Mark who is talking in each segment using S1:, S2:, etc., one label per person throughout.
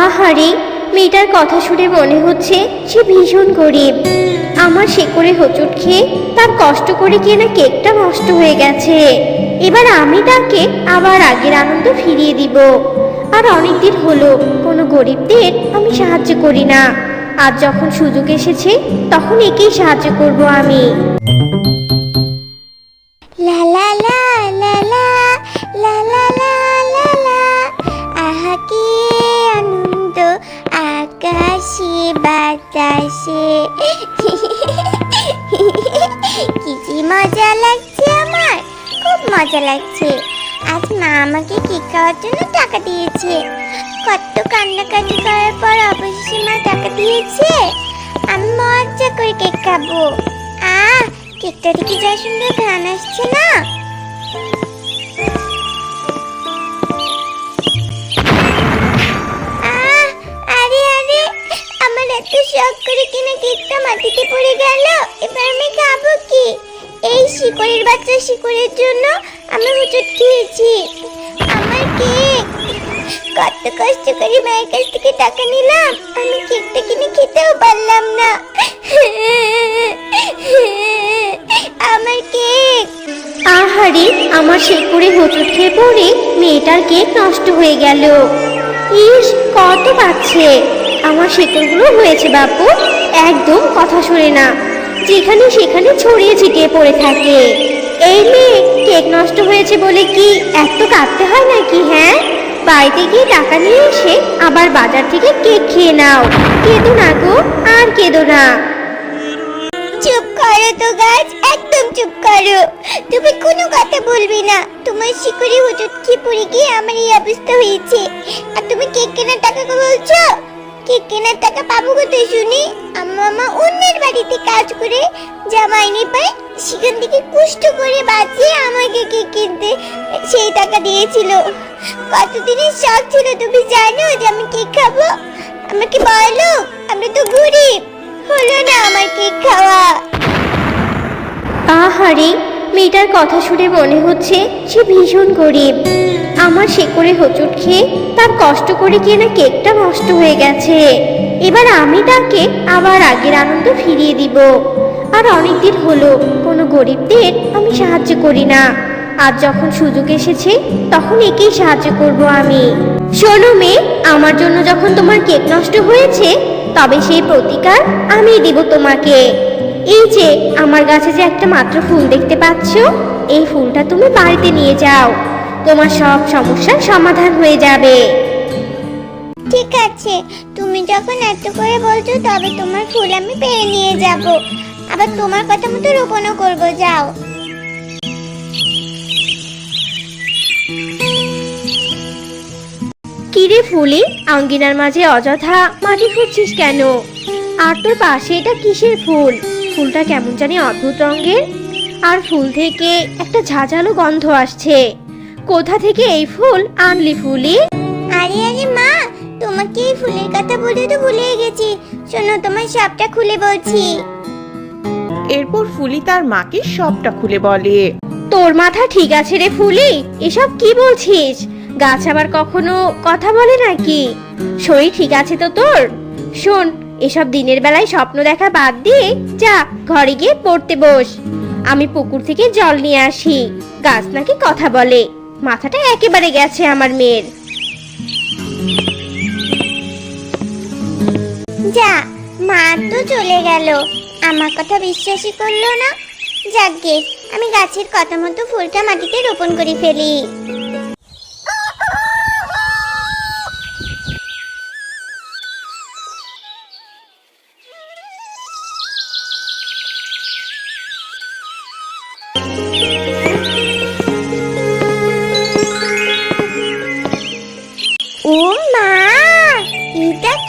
S1: আহারে, মেয়েটার কথা শুনে মনে হচ্ছে সে ভীষণ গরিব। আমার শেকড়ে হোঁচট খেয়ে তার কষ্ট করে কেনা কেকটা নষ্ট হয়ে গেছে। এবার আমি তাকে আবার আগের আনন্দ ফিরিয়ে দিব। আর অনেকদিন হলো, কোনো গরিবদের আমি সাহায্য করি না। আর যখন সুযোগ এসেছে, তখন একেই সাহায্য করব আমি।
S2: মজা লাগছে। আজ মা আমাকে কেক খাওয়ার জন্য টাকা দিয়েছে। কত কান্নাকাটি করার পর অবশেষে মা টাকা দিয়েছে। আমি মজা করে কেক খাব। আহ কেকটা থেকে যা সুন্দর গান আসছে না। মাটিতে পড়ে গেল। এবার আমি খাব কি? এই শিকড়ের বাচ্চা শিকড়ের জন্য আমি হুচট খেয়েছি। আমার কেক। কত কষ্ট করে মায়ের কাছ থেকে টাকা নিলাম। আমি কেকটা কিনে খেতেও পারলাম না। আমার কেক।
S1: আহারে, আমার শেকড়ে হোঁচট খেয়ে পড়ে মেয়েটার কেক নষ্ট হয়ে গেল। ইস, কত পাচ্ছে। আমার শেকড়গুলো হয়েছে বাপু। একদম কথা শোনে না। যেখানে সেখানে ছড়িয়ে ছিটিয়ে পড়ে থাকে। এই মেয়ে কেক নষ্ট হয়েছে বলে কি এত কাঁদতে হয় নাকি হ্যাঁ? বাড়িতে গিয়ে টাকা নিয়ে এসে আবার বাজার থেকে কেক খেয়ে নাও। কেঁদো না গো, আর কেঁদো না।
S2: চুপ করো তো গাছ, একদম চুপ করো। তুমি কোনো কথা বলবে না। তোমার শিকড়ি হুজুট কি পড়ে গিয়ে আমার এই অবস্থা হয়েছে। আর তুমি কেক কেনার টাকা বলছো? কেক কেনার টাকা পাবো কোথায় শুনি? আমার মামা অন্যের বাড়িতে কাজ করে যা মাইনে পায় সেখান থেকে কুষ্ট করে বাঁচিয়ে আমাকে কেক কিনতে সেই টাকা দিয়েছিল। কতদিনের শখ ছিল তুমি জানো যে আমি কেক খাব? আমাকে বলো আমরা তো গরিব, হলো না আমার কেক খাওয়া।
S1: আহারে মেয়েটার কথা শুনে মনে হচ্ছে সে ভীষণ গরিব। আমার শেকড়ে হোঁচট খেয়ে তার কষ্ট করে কেনা কেকটা নষ্ট হয়ে গেছে। এবার আমি তাকে আবার আগের আনন্দ ফিরিয়ে দিব। আর অনেকদিন হলো, কোনো গরিবদের আমি সাহায্য করি না। আর যখন সুযোগ এসেছে, তখন একেই সাহায্য করব আমি। শোনো মেয়ে, আমার জন্য যখন তোমার কেক নষ্ট হয়েছে, তবে সেই প্রতিকার আমি দিব তোমাকে। এই যে আমার গাছে যে একটা মাত্র ফুল দেখতে পাচ্ছ এই ফুলটা তুমি বাড়িতে নিয়ে যাও। তোমার সব সমস্যার সমাধান হয়ে যাবে।
S2: ঠিক আছে তুমি যখন এত করে বলছো তবে তোমার ফুল আমি পেয়ে নিয়ে যাব। আবার তোমার কথা মতো রোপণও করব যাও।
S1: কিরে ফুলি আঙ্গিনার মাঝে অযথা মাটি খুঁজছিস কেন? আর তোর পাশে এটা কিসের ফুল? ফুলটা কেমন জানি অদ্ভুত রঙের। আর ফুল থেকে একটা ঝাঁঝালো গন্ধ আসছে। কোথা থেকে এই ফুল আনলি ফুলি?
S2: আরে আরে মা তোমাকে এই ফুলের কথা বলে তো ভুলে গেছি। শোনো তোমার সবটা খুলে বলছি।
S3: এরপর ফুলি তার মাকে সবটা খুলে বলে।
S1: তোর মাথা ঠিক আছে রে ফুলি? এসব কি বলছিস? গাছ আবার কখনো কথা বলে নাকি? শরীর ঠিক আছে তো তোর? শোন এসব দিনের বেলায় স্বপ্ন দেখা বাদ দিয়ে যা, ঘরে গিয়ে পড়তে বস। আমি পুকুর থেকে জল নিয়ে আসি। গাছ নাকি কথা বলে। মাথাটা একেবারে গেছে আমার মেয়ের।
S2: যা, মা তো চলে গেল। আমার কথা বিশ্বাসই করল না। যাকগে আমি গাছের কথা মতো ফুলটা মাটিতে রোপণ করে ফেলি।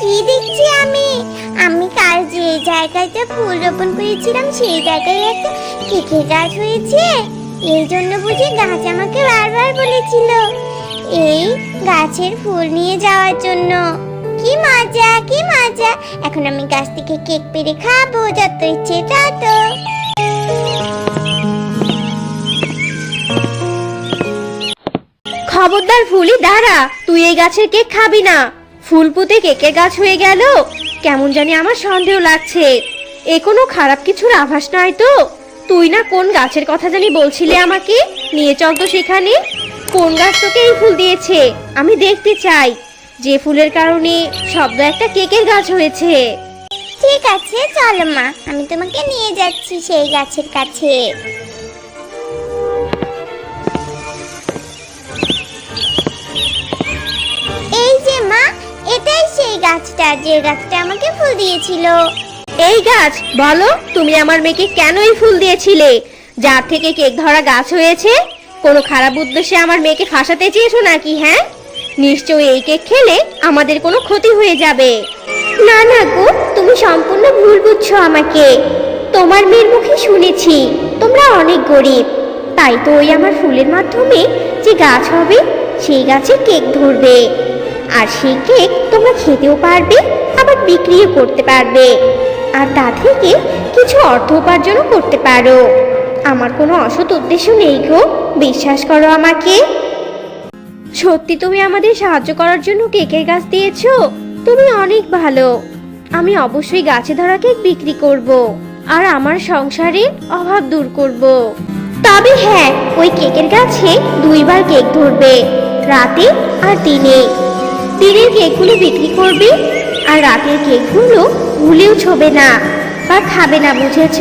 S2: কি দেখছি আমি। আমি কাল যে জায়গাটা ফুল রোপণ করেছিলাম, সেই জায়গায় একটা কেকে গাছ হয়েছে। এই জন্য বুঝি গাছ আমাকে বারবার বলেছিল এই গাছের ফুল নিয়ে যাওয়ার জন্য। কি মজা কি মজা। এখন আমি গাছ থেকে কেক পেরে খাব, যত ইচ্ছে তত।
S1: খবরদার ফুলি, দাঁড়া। তুই এই গাছের কেক খাবি না। ফুল পুঁতে কেকের গাছ হয়ে গেল? কেমন জানি আমার সন্দেহ লাগছে। এ কোনো খারাপ কিছুর আভাস নয় তো? তুই না কোন গাছের কথা জানি বলছিলে আমাকে? নিয়ে চল তো সেখানে। কোন গাছ তোকে এই ফুল দিয়েছে? আমি দেখতে চাই। যে ফুলের কারণে শব্দ একটা কেকের গাছ হয়েছে।
S2: ঠিক আছে, চলো মা। আমি তোমাকে নিয়ে যাচ্ছি সেই গাছের কাছে। গাছটা যে গাছটা আমাকে ফুল দিয়েছিল।
S1: এই গাছ বলো তুমি আমার মেয়েকে কেন এই ফুল দিয়েছিলে? যার থেকে কেক ধরা গাছ হয়েছে? কোনো খারাপ উদ্দেশ্যে আমার মেয়েকে ফাঁসাতে চেয়েছো নাকি হ্যাঁ? নিশ্চয়ই এই কেক খেলে আমাদের কোনো ক্ষতি হয়ে যাবে। না না গো তুমি সম্পূর্ণ ভুল বুঝছ আমাকে। তোমার মেয়ের মুখে শুনেছি তোমরা অনেক গরিব। তাই তো ওই আমার ফুলের মাধ্যমে যে গাছ হবে সেই গাছে কেক ধরবে। আর সেই কেক তোমরা খেতেও পারবে, আবার বিক্রিও করতে পারবে। আর তা থেকে কিছু অর্থ উপার্জনও করতে পারো। আমার কোনো অসৎ উদ্দেশ্য নেই গো, বিশ্বাস করো আমাকে। সত্যি তুমি আমাদের সাহায্য করার জন্য কেকের গাছ দিয়েছ? তুমি অনেক ভালো। আমি অবশ্যই গাছে ধরা কেক বিক্রি করব, আর আমার সংসারের অভাব দূর করব। তবে হ্যাঁ ওই কেকের গাছে দুইবার কেক ধরবে, রাতে আর দিনে। দিনের কেকগুলো বিক্রি করবে? আর রাতের কেকগুলো ভুলেও ছবে না। বা খাবে না, বুঝেছ?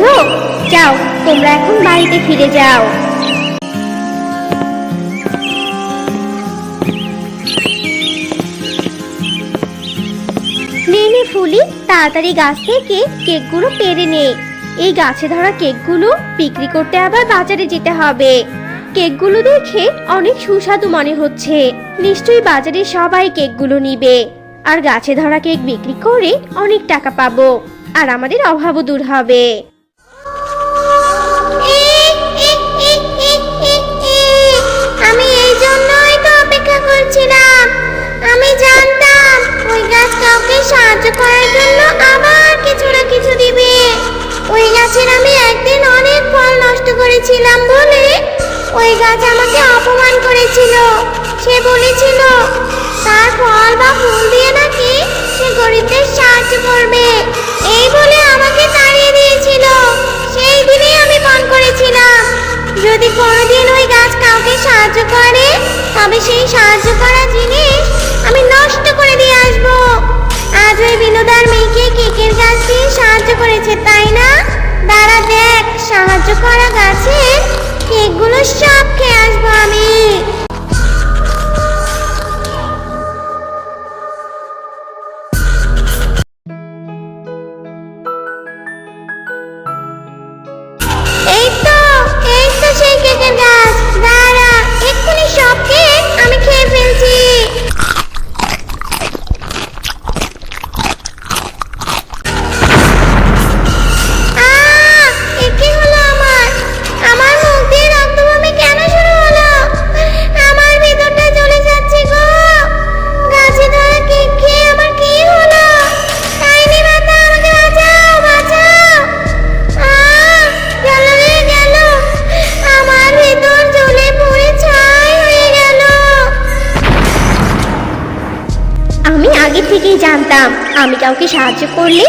S1: যাও, তোমরা এখন বাড়িতে ফিরে যাও। নে নে ফুলি, তাড়াতাড়ি গাছ থেকে কেকগুলো পেরে নে। এই গাছে ধরা কেকগুলো বিক্রি করতে আবার বাজারে যেতে হবে। কেকগুলো দেখে অনেক সুস্বাদু মনে হচ্ছে। নিশ্চয়ই বাজারে সবাই কেকগুলো নিবে। আর গাছে ধরা কেক বিক্রি করে অনেক টাকা পাবো। আর আমাদের অভাবও দূর হবে।
S2: আমি এই জন্যই অপেক্ষা করছিলাম। আমি জানতাম ওই গাছ কাউকে সাহায্য করার জন্য কিছু না কিছু দিবে। ওই গাছের আমি একদিন অনেক ফল নষ্ট করেছিলাম বলে ওই গাছ আমাকে অপমান করেছিল। সে বলেছিল, তার ফল বা ফুল দিয়ে নাকি সে গরিবদের সাহায্য করবে। এই বলে আমাকে তাড়িয়ে দিয়েছিল। সেই দিনই আমি মন করেছিলাম। যদি কোনোদিন ওই গাছ কাউকে সাহায্য করে, তবে সেই সাহায্য করা জিনিস আমি নষ্ট করে দিয়ে আসব। আজ ওই বিনোদার মেয়েকে কেকের গাছ দিয়ে সাহায্য করেছে, তাই না? দাঁড়া দেখ, সাহায্য করা গাছের কেকগুলো সব খেয়ে আসব আমি
S1: আগে থেকেই জানতাম আমি কাউকে সাহায্য করলে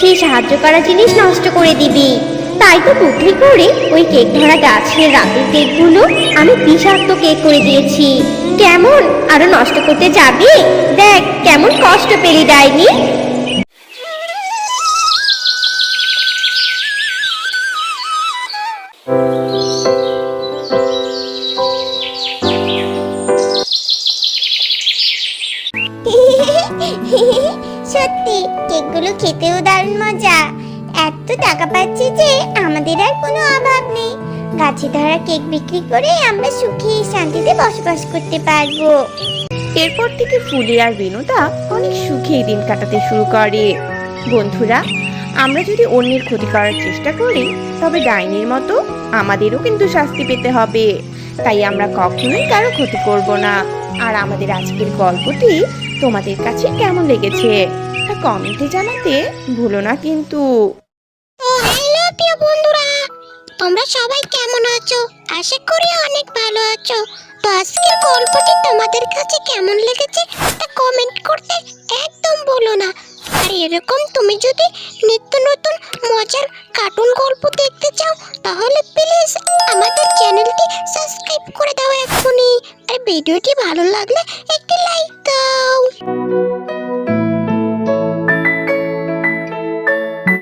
S1: সেই সাহায্য করা জিনিস নষ্ট করে দিবি। তাই তো বুদ্ধি করে ওই কেক ধরা গাছের রাতের কেকগুলো আমি বিষাক্ত কেক করে দিয়েছি। কেমন? আরও নষ্ট করতে যাবি? দেখ, কেমন কষ্ট পেলি, ডাইনি।
S2: আমাদের আর কোনো অভাব নেই। গাছে ধরা কেক বিক্রি করে আমরা সুখী, শান্তিতে বসবাস করতে পারব।
S3: এরপর থেকে ফুলি আর বিনুদা অনেক সুখে দিন কাটাতে শুরু করে। বন্ধুরা, আমরা যদি অন্যের ক্ষতি করার চেষ্টা করি, তবে ডাইনির মতো আমাদেরও কিন্তু শাস্তি পেতে হবে। তাই আমরা কখনোই কারও ক্ষতি করব না। আর আমাদের আজকের গল্পটি তোমাদের কাছে কেমন লেগেছে, তা কমেন্টে জানাতে ভুলো না কিন্তু।
S2: প্রিয় বন্ধুরা, তোমরা সবাই কেমন আছো? আশা করি অনেক ভালো আছো।
S4: তো আজকের গল্পটি তোমাদের কাছে কেমন লেগেছে তা কমেন্ট করতে একদম বলো না। আর এরকম তুমি যদি নিত্য নতুন মজার কার্টুন গল্প দেখতে চাও, তাহলে প্লিজ আমাদের চ্যানেলটি সাবস্ক্রাইব করে দাও এখনই আর ভিডিওটি ভালো লাগলে